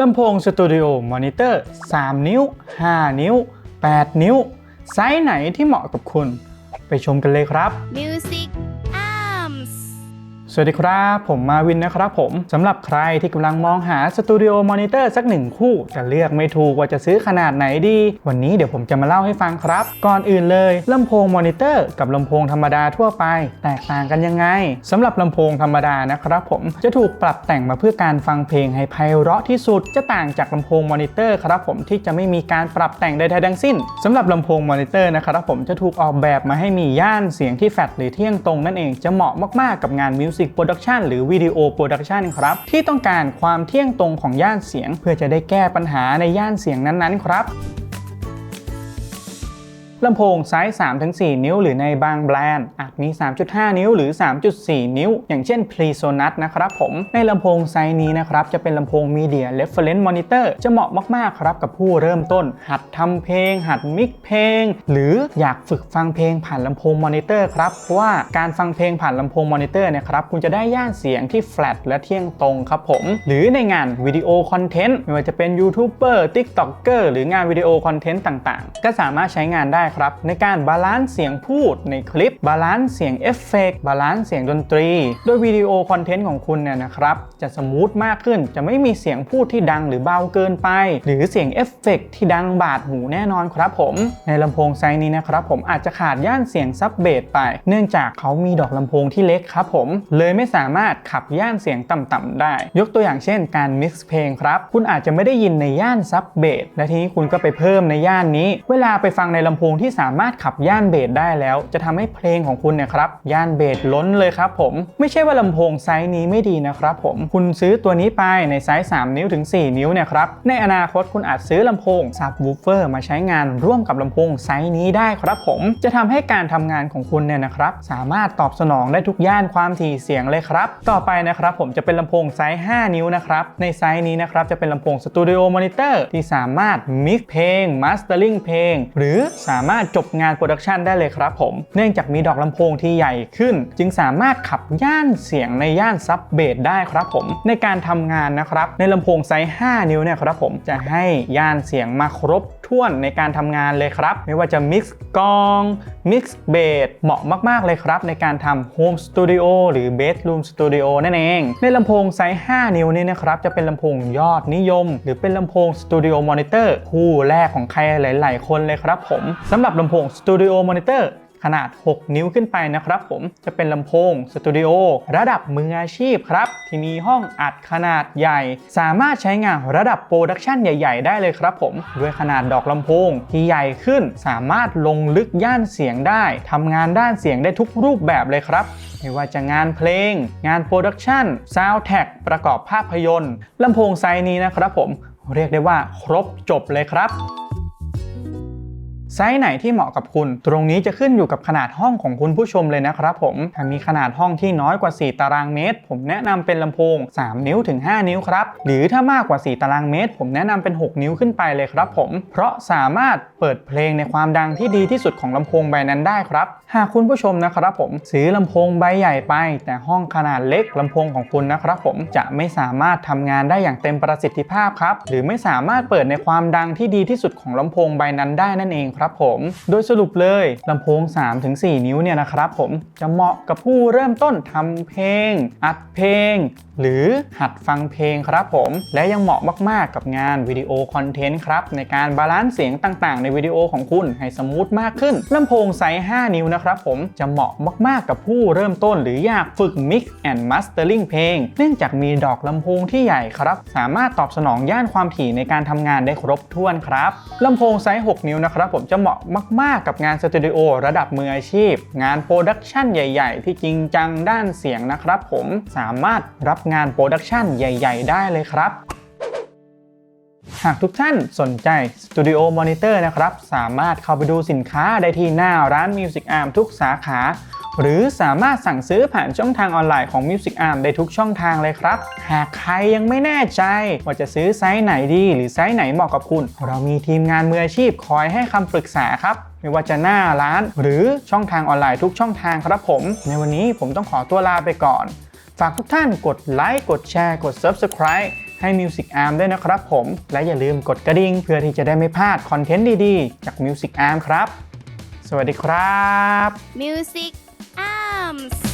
ลำโพงสตูดิโอมอนิเตอร์ 3 นิ้ว 5 นิ้ว 8 นิ้ว ไซส์ไหนที่เหมาะกับคุณ ไปชมกันเลยครับ Music สวัสดีครับ ผมมาวินนะครับผมสำหรับใครที่กำลังมองหาสตูดิโอมอนิเตอร์สักหนึ่งคู่จะเลือกไม่ถูกว่าจะซื้อขนาดไหนดี วันนี้เดี๋ยวผมจะมาเล่าให้ฟังครับ ก่อนอื่นเลยลำโพงมอนิเตอร์กับลำโพงธรรมดาทั่วไป แตกต่างกันยังไงสำหรับลำโพงธรรมดานะครับผมจะถูกปรับแต่งมาเพื่อการฟังเพลงให้ไพเราะที่สุด จะต่างจากลำโพงมอนิเตอร์ครับผมที่จะไม่มีการปรับแต่งใดๆทั้งสิ้นสำหรับลำโพงมอนิเตอร์นะครับผมจะถูกออกแบบมาให้มีย่านเสียงที่แฟลตหรือเที่ยงตรงนั่นเองจะเหมาะมากๆกับงานมิวสิกโปรดักชันหรือวิดีโอโปรดักชันครับ ที่ต้องการความเที่ยงตรงของย่านเสียง เพื่อจะได้แก้ปัญหาในย่านเสียงนั้นๆ ครับลำโพงไซส์3-4 นิ้วหรือในบางแบรนด์อาจมี 3.5 นิ้วหรือ 3.4 นิ้ว อย่างเช่น Presonus นะครับผม ในลำโพงไซส์นี้นะครับจะเป็นลำโพง Media Reference Monitor จะเหมาะมาก ๆ ครับกับผู้เริ่มต้น หัดทำเพลง หัดมิกเพลง หรืออยากฝึกฟังเพลงผ่านลำโพงมอนิเตอร์ครับเพราะว่าการฟังเพลงผ่านลำโพงมอนิเตอร์เนี่ยครับคุณจะได้ย่านเสียงที่แฟลตและเที่ยงตรงครับผม หรือในงานวิดีโอคอนเทนต์ไม่ว่าจะเป็นยูทูบเบอร์ติ๊กต็อกเกอร์หรืองานวิดีโอคอนเทนต์ต่าง ๆ ก็สามารถใช้งานได้ครับ ในการบาลานซ์เสียงพูดในคลิปบาลานซ์เสียงเอฟเฟกต์บาลานซ์เสียงดนตรี โดยวิดีโอคอนเทนต์ของคุณเนี่ยนะครับ จะสมูทมากขึ้น จะไม่มีเสียงพูดที่ดังหรือเบาเกินไป หรือเสียงเอฟเฟกต์ที่ดังบาดหูแน่นอนครับผม ในลำโพงไซส์นี้นะครับผมอาจจะขาดย่านเสียงซับเบสไป เนื่องจากเขามีดอกลำโพงที่เล็กครับผม เลยไม่สามารถขับย่านเสียงต่ำๆได้ ยกตัวอย่างเช่น การมิกซ์เพลงครับ คุณอาจจะไม่ได้ยินในย่านซับเบสและทีนี้คุณก็ไปเพิ่มในย่านนี้ เวลาไปฟังในลำโพงที่สามารถขับย่านเบสได้แล้ว จะทำให้เพลงของคุณเนี่ยครับย่านเบสล้นเลยครับผมไม่ใช่ว่าลำโพงไซส์นี้ไม่ดีนะครับผมคุณซื้อตัวนี้ไปในไซส์ 3 นิ้วถึง 4 นิ้วเนี่ยครับในอนาคตคุณอาจซื้อลำโพงซับวูฟเฟอร์มาใช้งานร่วมกับลำโพงไซส์นี้ได้ครับผมจะทำให้การทำงานของคุณเนี่ยนะครับสามารถตอบสนองได้ทุกย่านความถี่เสียงเลยครับ ต่อไปนะครับผมจะเป็นลำโพงไซส์ 5 นิ้วนะครับในไซส์นี้นะครับจะเป็นลำโพงสตูดิโอมอนิเตอร์ที่สามารถมิกเพลงมาสเตอร์ลิงเพลง หรือสามารถจบงานโปรดักชันได้เลยครับผมเนื่องจากมีดอกลำโพพงที่ใหญ่ขึ้น จึงสามารถขับย่านเสียงในย่านซับเบสได้ครับผม ในการทำงานนะครับ ในลำโพงไซส์ 5 นิ้วเนี่ยครับผมจะให้ย่านเสียงมาครบถ้วนในการทำงานเลยครับ ไม่ว่าจะมิกซ์กองมิกซ์เบสเหมาะมาก ๆ เลยครับ ในการทำโฮมสตูดิโอหรือเบส o ูมสตูดิโอนั่นเอง ในลำโพงไซส์ 5 นิ้วนี้นะครับ จะเป็นลำโพงยอดนิยม หรือเป็นลำโพงสตูดิโอมอนิเตอร์คู่แรกของใครหลาย ๆ คนเลยครับผมสำหรับลำโพงสตูดิโอมอนิเตอร์ ขนาด 6 นิ้วขึ้นไปนะครับผมจะเป็นลำโพงสตูดิโอระดับมืออาชีพครับ ที่มีห้องอัดขนาดใหญ่ สามารถใช้งานระดับโปรดักชันใหญ่ ๆ ได้เลยครับผมด้วยขนาดดอกลำโพงที่ใหญ่ขึ้น สามารถลงลึกย่านเสียงได้ทำงานด้านเสียงได้ทุกรูปแบบเลยครับไม่ว่าจะงานเพลง งานโปรดักชันซาวด์แท็กประกอบภาพยนตร์ลำโพงไซส์นี้นะครับผมเรียกได้ว่าครบจบเลยครับ ไซส์ไหนที่เหมาะกับคุณ ตรงนี้จะขึ้นอยู่กับขนาดห้องของคุณผู้ชมเลยนะครับผม ถ้ามีขนาดห้องที่น้อยกว่า 4 ตารางเมตร ผมแนะนำเป็นลำโพง 3 นิ้วถึง 5 นิ้วครับ หรือถ้ามากกว่า 4 ตารางเมตร ผมแนะนำเป็น 6 นิ้วขึ้นไปเลยครับผม เพราะสามารถเปิดเพลงในความดังที่ดีที่สุดของลำโพงใบนั้นได้ครับ หากคุณผู้ชมนะครับผมซื้อลำโพงใบใหญ่ไป แต่ห้องขนาดเล็กลำโพงของคุณนะครับผมจะไม่สามารถทำงานได้อย่างเต็มประสิทธิภาพครับ หรือไม่สามารถเปิดในความดังที่ดีที่สุดของลำโพงใบนั้นได้นั่นเองครับผม โดยสรุปเลยลำโพง 3-4 นิ้วเนี่ยนะครับผมจะเหมาะกับผู้เริ่มต้นทำเพลง อัดเพลง หรือหัดฟังเพลงครับผม และยังเหมาะมากๆกับงานวิดีโอคอนเทนต์ครับในการบาลานซ์เสียงต่างๆ ในวิดีโอของคุณให้สมูทมากขึ้นลำโพงไซส์ 5 นิ้วนะครับผมจะเหมาะมากๆกับผู้เริ่มต้นหรืออยากฝึก Mix and Mastering เพลง เนื่องจากมีดอกลำโพงที่ใหญ่ครับ สามารถตอบสนองย่านความถี่ในการทำงานได้ครบถ้วนครับลำโพงไซส์ 6 นิ้วนะครับผมจะเหมาะมาก ๆ กับงานสตูดิโอระดับมืออาชีพ งานโปรดักชันใหญ่ ๆ ที่จริงจังด้านเสียงนะครับผมสามารถรับงานโปรดักชันใหญ่ ๆ ได้เลยครับหากทุกท่านสนใจ Studio Monitor นะครับ สามารถเข้าไปดูสินค้าได้ที่หน้าร้าน Music Arm ทุกสาขา หรือสามารถสั่งซื้อผ่านช่องทางออนไลน์ของ Music Arm ได้ทุกช่องทางเลยครับ หากใครยังไม่แน่ใจ ว่าจะซื้อไซส์ไหนดีหรือไซส์ไหนเหมาะกับคุณ เรามีทีมงานมืออาชีพคอยให้คำปรึกษาครับไม่ว่าจะหน้าร้าน หรือช่องทางออนไลน์ทุกช่องทางครับผม ในวันนี้ผมต้องขอตัวลาไปก่อน ฝากทุกท่านกดไลค์กดแชร์กด Subscribe ให้ Music Arm ด้วยนะครับผม และอย่าลืมกดกระดิ่งเพื่อที่จะได้ไม่พลาดคอนเทนต์ดีๆ จาก Music Arm ครับ สวัสดีครับ Music drums.